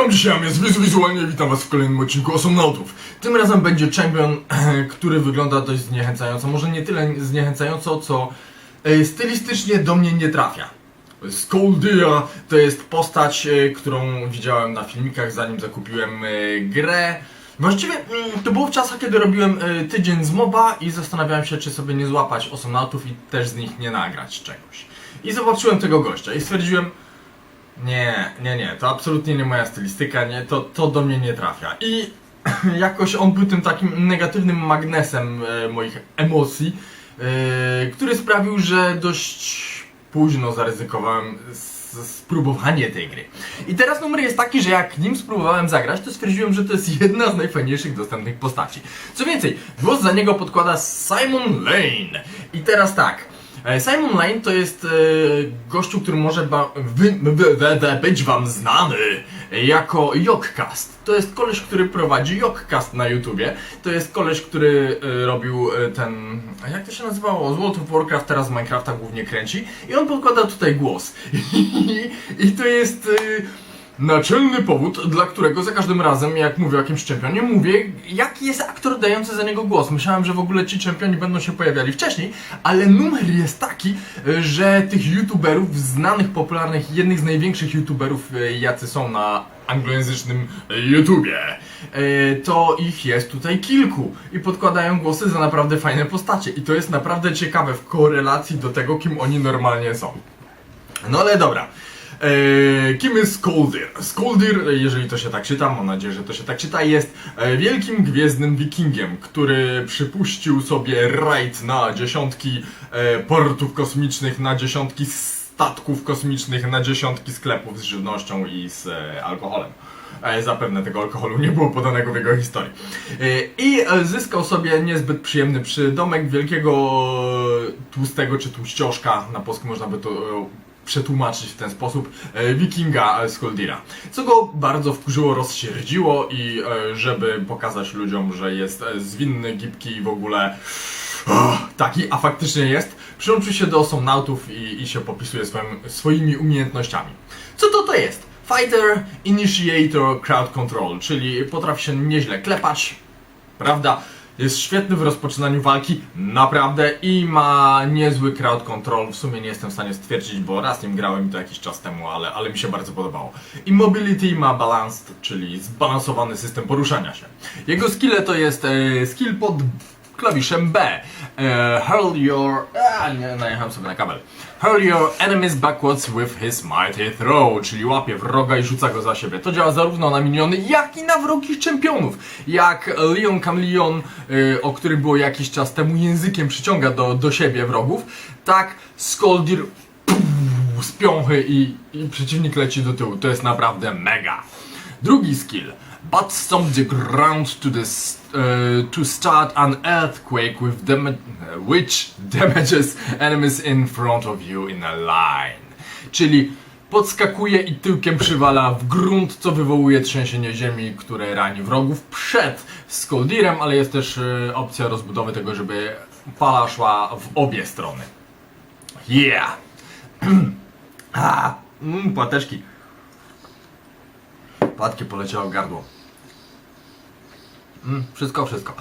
wam dzisiaj, a jest Wizu Wizualnie witam was w kolejnym odcinku Osobnautów. Tym razem będzie champion, który wygląda dość zniechęcająco, może nie tyle zniechęcająco, co e, stylistycznie do mnie nie trafia. Skoldia to jest postać, e, którą widziałem na filmikach zanim zakupiłem e, grę. Właściwie mm, to było w czasach, kiedy robiłem tydzień z MOBA i zastanawiałem się, czy sobie nie złapać Osobnautów i też z nich nie nagrać czegoś. I zobaczyłem tego gościa i stwierdziłem, nie, nie, nie, to absolutnie nie moja stylistyka, nie, to, to do mnie nie trafia. I jakoś on był tym takim negatywnym magnesem e, moich emocji, e, który sprawił, że dość późno zaryzykowałem spróbowanie tej gry. I teraz numer jest taki, że jak nim spróbowałem zagrać, to stwierdziłem, że to jest jedna z najfajniejszych dostępnych postaci. Co więcej, głos za niego podkłada Simon Lane. I teraz tak. E, Simon Lane to jest e, gościu, który może wy, wy, wy, być wam znany jako Jokcast. To jest koleś, który prowadzi Jokcast na YouTubie. To jest koleś, który e, robił ten. Jak to się nazywało? Z World of Warcraft, teraz Minecrafta głównie kręci. I on podkłada tutaj głos. I, i to jest. E, Naczelny powód, dla którego za każdym razem, jak mówię o jakimś czempionie, mówię, jaki jest aktor dający za niego głos. Myślałem, że w ogóle ci czempioni będą się pojawiali wcześniej, ale numer jest taki, że tych youtuberów, znanych, popularnych, jednych z największych youtuberów, y, jacy są na anglojęzycznym y, YouTubie, y, to ich jest tutaj kilku i podkładają głosy za naprawdę fajne postacie. I to jest naprawdę ciekawe w korelacji do tego, kim oni normalnie są. No ale dobra. Eee, kim jest Skoldir? Skoldir, jeżeli to się tak czyta, mam nadzieję, że to się tak czyta, jest e, wielkim gwiezdnym wikingiem, który przypuścił sobie rajd na dziesiątki e, portów kosmicznych, na dziesiątki statków kosmicznych, na dziesiątki sklepów z żywnością i z e, alkoholem. E, Zapewne tego alkoholu nie było podanego w jego historii. E, I e, zyskał sobie niezbyt przyjemny przydomek wielkiego tłustego czy tłuścioszka, na polsku można by to e, przetłumaczyć w ten sposób, e, wikinga e, Skoldira. Co go bardzo wkurzyło, rozsierdziło i e, żeby pokazać ludziom, że jest e, zwinny, gibki i w ogóle oh, taki, a faktycznie jest, przyłączył się do Somnautów i, i się popisuje swoim, swoimi umiejętnościami. Co to to jest? Fighter, Initiator, Crowd Control, czyli potrafi się nieźle klepać, prawda? Jest świetny w rozpoczynaniu walki, naprawdę, i ma niezły crowd control. W sumie nie jestem w stanie stwierdzić, bo raz nim grałem i to jakiś czas temu, ale, ale mi się bardzo podobało. I mobility ma balanced, czyli zbalansowany system poruszania się. Jego skille to jest e, skill pod klawiszem B. E, hurl your... A, nie, najechałem sobie na kabel. Hurl your enemies backwards with his mighty throw, czyli łapie wroga i rzuca go za siebie. To działa zarówno na miniony, jak i na wrogich czempionów. Jak Leon Camleon, y, o którym było jakiś czas temu, językiem przyciąga do, do siebie wrogów, tak Skoldir z piąchy i, i przeciwnik leci do tyłu. To jest naprawdę mega. Drugi skill. But stomp the ground to the uh, to start an earthquake with dama- which damages enemies in front of you in a line. Czyli podskakuje i tyłkiem przywala w grunt, co wywołuje trzęsienie ziemi, które rani wrogów przed Skoldirem, ale jest też e, opcja rozbudowy tego, żeby fala szła w obie strony. Yeah! A, mm, płateczki. Płatki poleciały w gardło. Mm, wszystko, wszystko.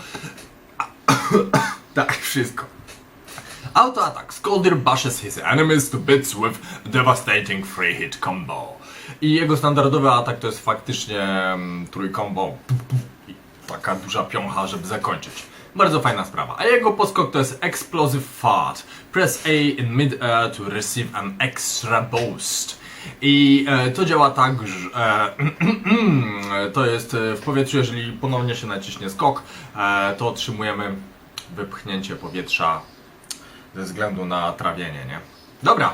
tak, wszystko. Autoatak. Skoldir bashes his enemies to bits with devastating free hit combo. I jego standardowy atak to jest faktycznie um, trójkombo. I Taka duża piącha, żeby zakończyć. Bardzo fajna sprawa. A jego poskok to jest Explosive Fart. Press A in mid-air to receive an extra boost. I e, to działa tak, że e, to jest e, w powietrzu, jeżeli ponownie się naciśnie skok, e, to otrzymujemy wypchnięcie powietrza ze względu na trawienie, nie? Dobra,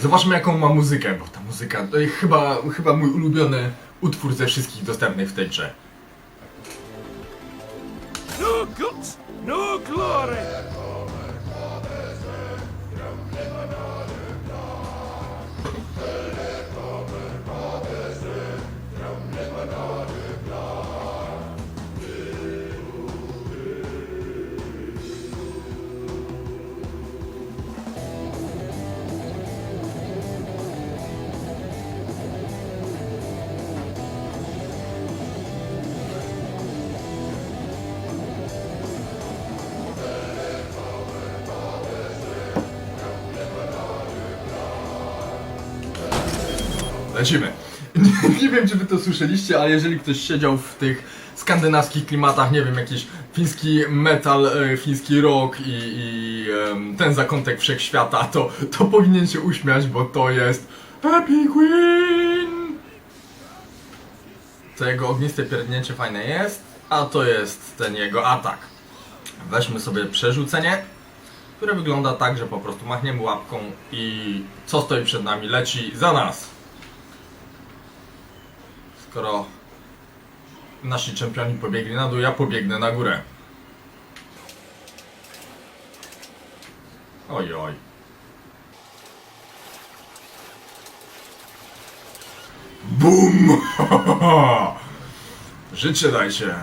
zobaczmy jaką ma muzykę, bo ta muzyka to jest chyba, chyba mój ulubiony utwór ze wszystkich dostępnych w tej grze. No guts, no glory. Nie, wiem, czy wy to słyszeliście, ale jeżeli ktoś siedział w tych skandynawskich klimatach, nie wiem, jakiś fiński metal, e, fiński rock i, i ten zakątek wszechświata, to, to powinien się uśmiać, bo to jest Happy Queen! To jego ogniste pierdnięcie fajne jest, a to jest ten jego atak. Weźmy sobie przerzucenie, które wygląda tak, że po prostu machniemy łapką i co stoi przed nami leci za nas. Skoro nasi czempioni pobiegli na dół, ja pobiegnę na górę. Oj, oj. Bum! Życie dajcie.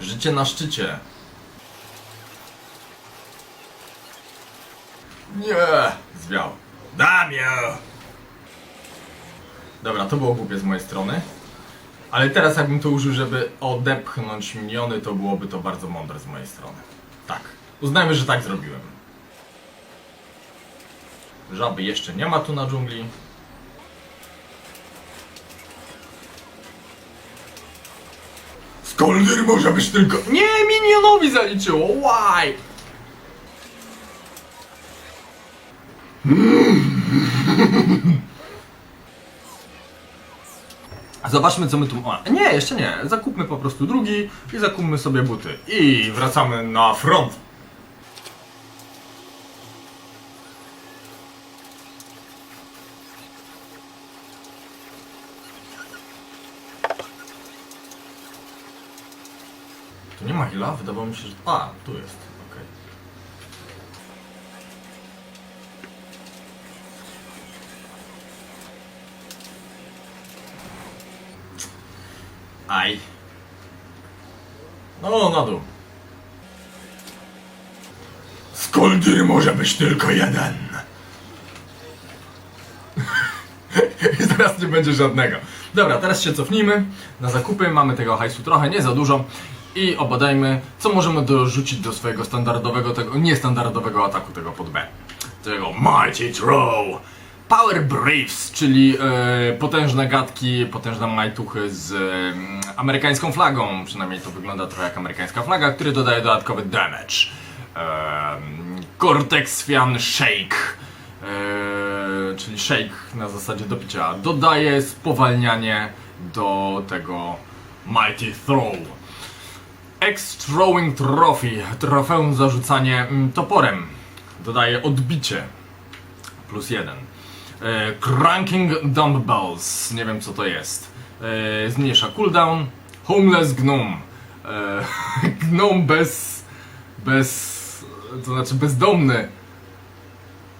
Życie na szczycie. Nie! Zwiał. Damie! Dobra, to było głupie z mojej strony. Ale teraz jakbym to użył, żeby odepchnąć miniony, to byłoby to bardzo mądre z mojej strony. Tak. Uznajmy, że tak zrobiłem. Żaby jeszcze nie ma tu na dżungli. Skoldir może być tylko... Nie, minionowi zaliczyło! Why? Zobaczmy co my tu mamy. Nie, jeszcze nie. Zakupmy po prostu drugi i zakupmy sobie buty. I wracamy na front. Tu nie ma hila? Wydawało mi się, że... A, tu jest. Okej. Aj. No, na dół. Skoldir może być tylko jeden. I zaraz nie będzie żadnego. Dobra, teraz się cofnijmy na zakupy. Mamy tego hajsu trochę, nie za dużo. I obadajmy, co możemy dorzucić do swojego standardowego, tego niestandardowego ataku tego pod B. Tego Mighty Throw. Power Briefs, czyli e, potężne gadki, potężne majtuchy z e, amerykańską flagą. Przynajmniej to wygląda trochę jak amerykańska flaga, który dodaje dodatkowy damage. E, Cortex Fian Shake. Czyli shake na zasadzie do picia, dodaje spowalnianie do tego Mighty Throw. X-Throwing Trophy, trofeum zarzucanie mm, toporem, dodaje odbicie, plus jeden. Eee, cranking Dumbbells, nie wiem co to jest, eee, zmniejsza cooldown. Homeless Gnome, eee, gnome bez, bez, to znaczy bezdomny,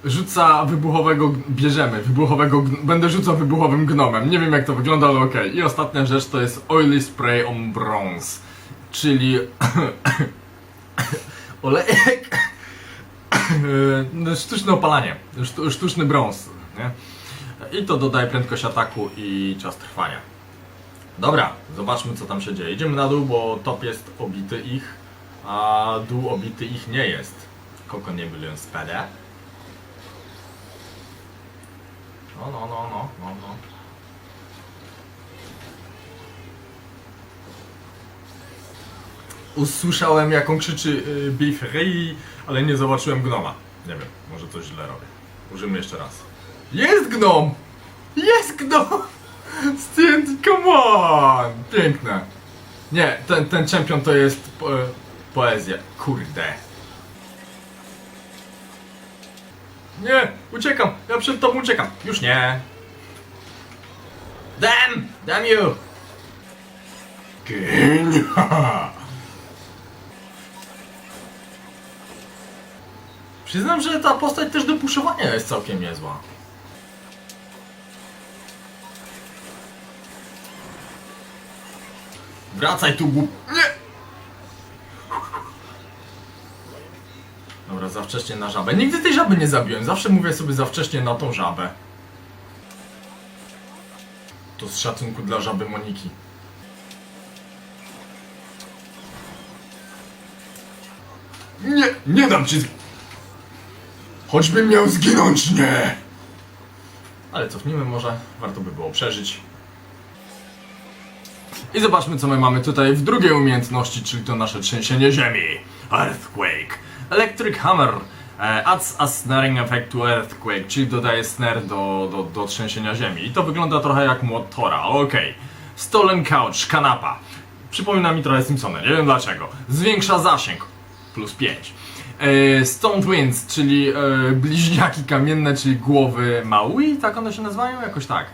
rzuca wybuchowego, bierzemy wybuchowego, będę rzucał wybuchowym gnomem, nie wiem jak to wygląda, ale okej. I ostatnia rzecz to jest Oily Spray on Bronze, czyli olejek, no, sztuczne opalanie, sztu, sztuczny brąz, nie? I to dodaje prędkość ataku i czas trwania. Dobra, zobaczmy co tam się dzieje. Idziemy na dół, bo top jest obity ich, a dół obity ich nie jest. Koko nie byłem spada. No, no, no, no, no, no. Usłyszałem jaką krzyczy y, Beef ale nie zobaczyłem gnoma. Nie wiem, może coś źle robię. Użyjmy jeszcze raz. Jest gnom! Jest gnom! Stint, come on! Piękne. Nie, ten, ten czempion to jest po, poezja. Kurde. Nie, uciekam, ja przed tobą uciekam. Już nie. Damn! Damn you! Geń! Przyznam, że ta postać też do puszowania jest całkiem niezła. Wracaj tu, głup... Nie! Dobra, za wcześnie na żabę. Nigdy tej żaby nie zabiłem. Zawsze mówię sobie za wcześnie na tą żabę. To z szacunku dla żaby Moniki. Nie, nie dam ci... Choćbym miał zginąć, nie! Ale cofnijmy może, warto by było przeżyć. I zobaczmy co my mamy tutaj w drugiej umiejętności, czyli to nasze trzęsienie ziemi. Earthquake. Electric Hammer e, adds a snaring effect to earthquake, czyli dodaje snare do, do, do trzęsienia ziemi. I to wygląda trochę jak młot okej. Stolen Couch, kanapa. Przypomina mi trochę Simpsona, nie wiem dlaczego. Zwiększa zasięg, plus 5. E, Stone Twins, czyli e, bliźniaki kamienne, czyli głowy Maui, tak one się nazywają? Jakoś tak.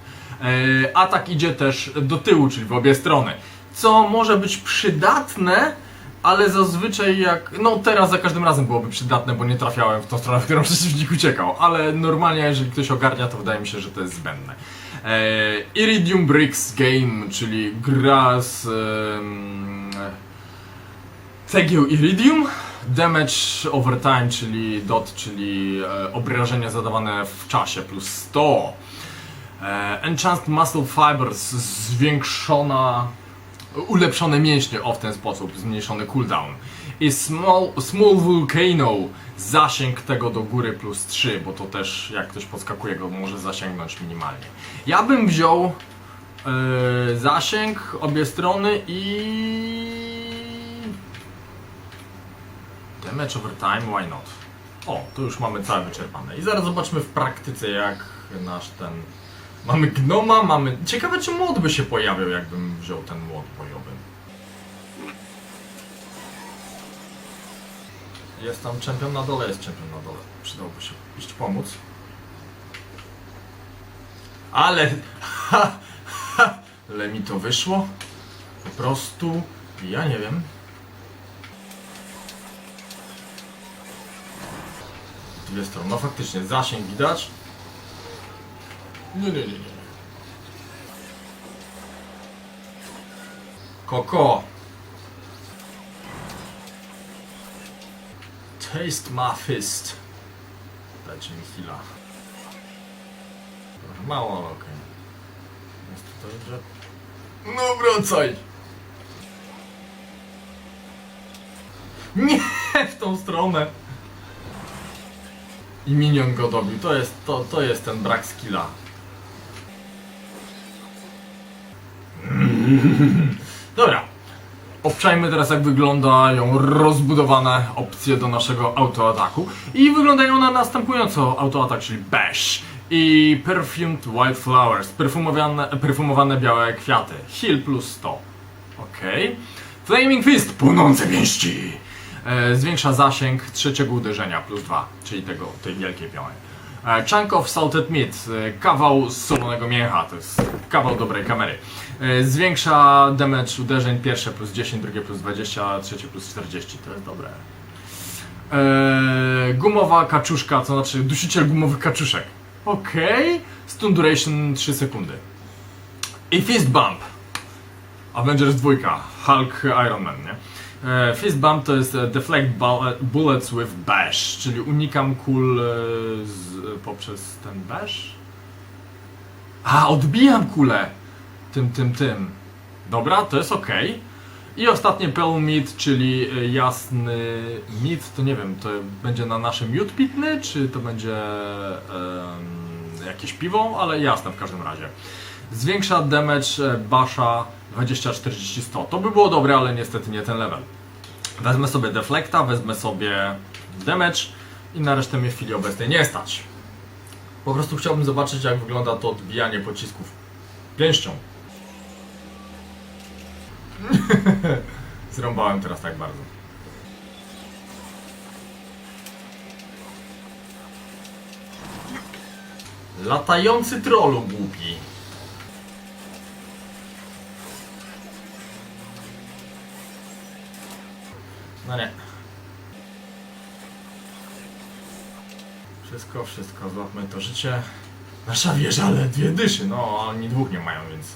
E, atak idzie też do tyłu, czyli w obie strony. Co może być przydatne, ale zazwyczaj jak. No teraz za każdym razem byłoby przydatne, bo nie trafiałem w tą stronę, w którą przeciwnik uciekał. Ale normalnie, jeżeli ktoś ogarnia, to wydaje mi się, że to jest zbędne. E, Iridium Bricks Game, czyli gra z. em, Cegieł Iridium, damage over time, czyli dot, czyli e, obrażenia zadawane w czasie plus 100. E, enhanced Muscle Fibers, zwiększona, ulepszone mięśnie o w ten sposób, zmniejszony cooldown. I small, small Volcano, zasięg tego do góry plus 3, bo to też jak ktoś podskakuje go może zasięgnąć minimalnie. Ja bym wziął e, zasięg, obie strony i Damage over time, why not? O, to już mamy całe wyczerpane. I zaraz zobaczmy w praktyce, jak nasz ten... Mamy gnoma, mamy... Ciekawe, czy młot by się pojawiał, jakbym wziął ten młot bojowy. Jest tam czempion na dole, jest czempion na dole. Przydałby się iść pomóc. Ale... Ha, ha, ale mi to wyszło. Po prostu... Ja nie wiem. dwie strony. No faktycznie, zasięg widać. Nie, nie, nie, nie. Koko. Taste my fist. Dajcie mi chwila. Trochę mało, ale okej. Jest tutaj, że... No wracaj! Nie w tą stronę! I minion go dobił. To jest, to, to jest ten brak skilla. Dobra. Obczajmy teraz jak wyglądają rozbudowane opcje do naszego autoataku. I wyglądają one następująco. Autoatak, czyli bash. I perfumed wildflowers. Perfumowane, perfumowane białe kwiaty. Heal plus 100. Okej. Flaming Fist. Płonące pięści. E, zwiększa zasięg trzeciego uderzenia plus 2, czyli tego, tej wielkiej piony. Chunk of Salted Meat, e, kawał solonego mięcha, to jest kawał dobrej kamery. E, Zwiększa damage uderzeń pierwsze plus 10, drugie plus 20, trzecie plus 40, to jest dobre. E, gumowa kaczuszka, to znaczy dusiciel gumowych kaczuszek. Okej, stun duration 3 sekundy. I Fist Bump. Avengers 2, Hulk Iron Man, nie? E, Fist Bump to jest e, deflect bu- bullets with bash, czyli unikam kul e, z, poprzez ten bash? A, odbijam kulę! Tym, tym, tym. Dobra, to jest ok. I ostatnie Pearl Meat, czyli e, jasny meat, to nie wiem, to będzie na naszym miód pitny, czy to będzie em, jakieś piwo, ale jasne w każdym razie. Zwiększa damage e, basza 20, 40, 100. To by było dobre, ale niestety nie ten level. Wezmę sobie deflecta, wezmę sobie damage i na resztę mnie w chwili obecnej nie stać. Po prostu chciałbym zobaczyć jak wygląda to odbijanie pocisków pięścią. Zrąbałem teraz tak bardzo. Latający trollu głupi. No nie. Wszystko, wszystko, złapmy to życie. Nasza wieża, ale dwie dyszy, no a oni dwóch nie mają, więc...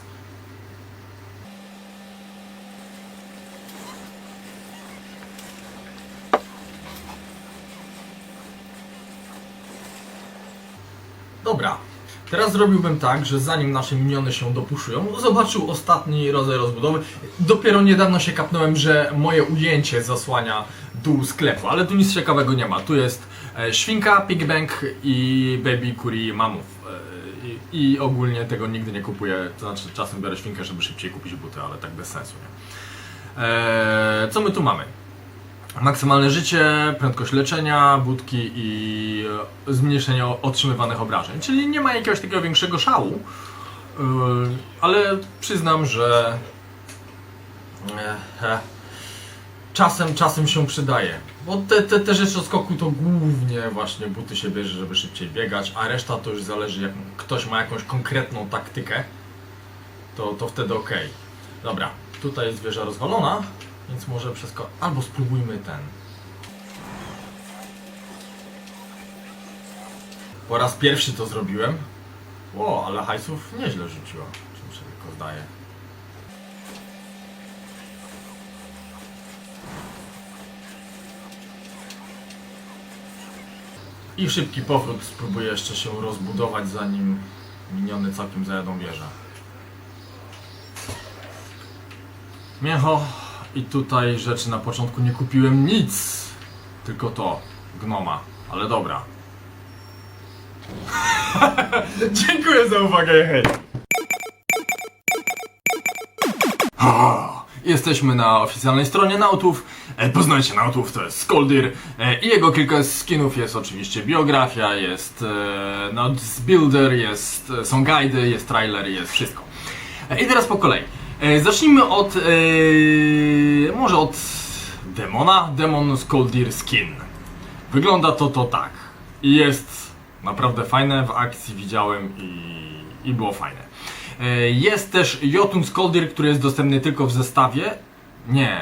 Dobra. Teraz zrobiłbym tak, że zanim nasze miniony się dopuszują, zobaczył ostatni rodzaj rozbudowy. Dopiero niedawno się kapnąłem, że moje ujęcie zasłania dół sklepu, ale tu nic ciekawego nie ma. Tu jest e, świnka, pigbank i baby curry mamów. E, i I ogólnie tego nigdy nie kupuję, to znaczy czasem biorę świnkę, żeby szybciej kupić buty, ale tak bez sensu, nie? Eee, co my tu mamy? Maksymalne życie, prędkość leczenia, budki i e, zmniejszenie otrzymywanych obrażeń. Czyli nie ma jakiegoś takiego większego szału, yy, ale przyznam, że e, e, czasem, czasem się przydaje. Bo te, te, te rzeczy skoku to głównie właśnie buty się bierze, żeby szybciej biegać, a reszta to już zależy, jak ktoś ma jakąś konkretną taktykę, to, to wtedy ok. Dobra, tutaj jest wieża rozwalona, więc może wszystko. Albo spróbujmy ten. Po raz pierwszy to zrobiłem. Ło, ale hajsów nieźle rzuciła. Czym się tylko zdaje. I szybki powrót. Spróbuję jeszcze się rozbudować, zanim miniony całkiem zajadą wieżę. Miecho. I tutaj rzeczy na początku nie kupiłem nic. Tylko to. Gnoma. Ale dobra. Dziękuję za uwagę, hej. Jesteśmy na oficjalnej stronie Nautów. E, Poznajcie Nautów, to jest Skoldir. E, I jego kilka skinów jest oczywiście biografia, jest e, Nauts Builder, jest, e, są guidy, jest trailer, jest wszystko. I teraz po kolei. E, Zacznijmy od. E, może od demona. Demon Skoldir Skin. Wygląda to to tak. I jest naprawdę fajne. W akcji widziałem i, i było fajne. E, Jest też Jotun Skoldir, który jest dostępny tylko w zestawie. Nie.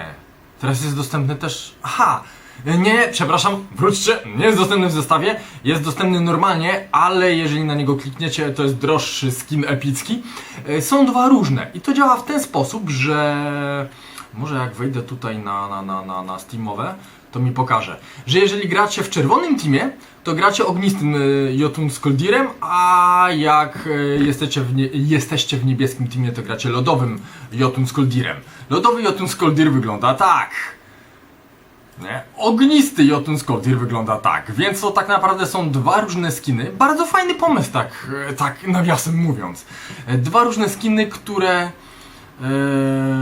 Teraz jest dostępny też. Aha! E, Nie, przepraszam, wróćcie. Nie jest dostępny w zestawie. Jest dostępny normalnie, ale jeżeli na niego klikniecie, to jest droższy skin epicki. E, Są dwa różne. I to działa w ten sposób, że. Może jak wejdę tutaj na, na, na, na, na Steamowe, to mi pokaże, że jeżeli gracie w czerwonym teamie, to gracie ognistym y, Jotun Skoldirem, a jak y, jesteście w, nie, jesteście w niebieskim teamie, to gracie lodowym Jotun Skoldirem. Lodowy Jotun Skoldir wygląda tak. Ognisty Jotun Skoldir wygląda tak, więc to tak naprawdę są dwa różne skiny. Bardzo fajny pomysł, tak, e, tak nawiasem mówiąc. E, Dwa różne skiny, które e,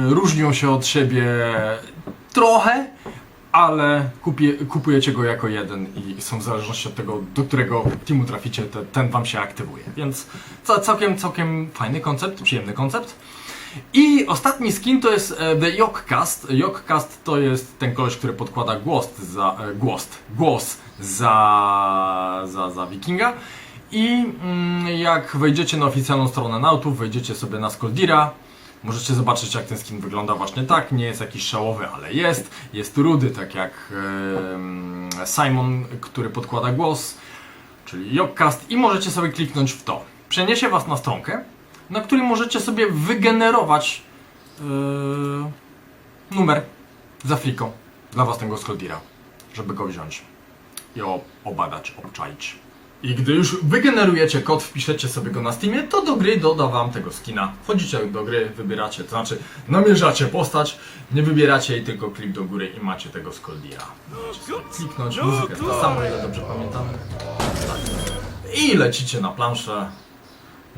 różnią się od siebie trochę, ale kupie, kupujecie go jako jeden i są w zależności od tego, do którego teamu traficie, te, ten wam się aktywuje. Więc ca, całkiem, całkiem fajny koncept, przyjemny koncept. I ostatni skin to jest e, The Yockcast. Yockcast to jest ten koleś, który podkłada głos za, e, głos, głos za, za, za wikinga. I mm, jak wejdziecie na oficjalną stronę Nautów, wejdziecie sobie na Skoldira, możecie zobaczyć jak ten skin wygląda właśnie tak. Nie jest jakiś szałowy, ale jest. Jest rudy, tak jak Simon, który podkłada głos, czyli Yockcast. I możecie sobie kliknąć w to. Przeniesie was na stronkę, na której możecie sobie wygenerować yy, numer z Afriką dla własnego Skoldira, żeby go wziąć i obadać, obczaić. I gdy już wygenerujecie kod, wpiszecie sobie go na Steamie, to do gry doda wam tego skina. Wchodzicie do gry, wybieracie, to znaczy namierzacie postać, nie wybieracie jej tylko klik do góry i macie tego Skoldira. Kliknąć, muzykę ta sama, ile dobrze pamiętam. I lecicie na planszę.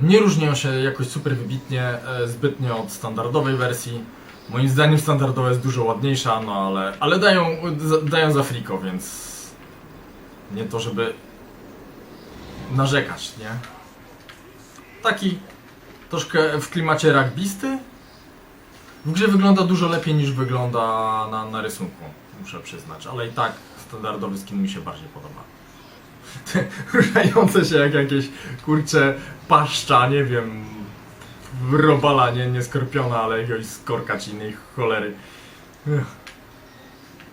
Nie różnią się jakoś super wybitnie e, zbytnio od standardowej wersji. Moim zdaniem standardowa jest dużo ładniejsza, no ale, ale dają, dają za friko, więc nie to, żeby narzekać, nie? Taki troszkę w klimacie rugbysty. W grze wygląda dużo lepiej niż wygląda na, na rysunku, muszę przyznać, ale i tak standardowy skin mi się bardziej podoba. Ruszające się jak jakieś kurcze paszcza, nie wiem, robala, nie, nie skorpiona, ale jakiegoś skorka czy innej cholery.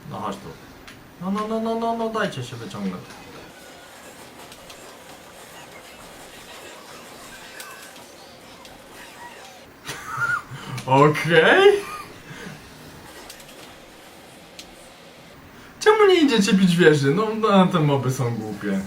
No chodź tu. No, no, no, no, no, no, dajcie się wyciągnąć. Okej. Czemu nie idziecie bić wieży? No, no te moby są głupie.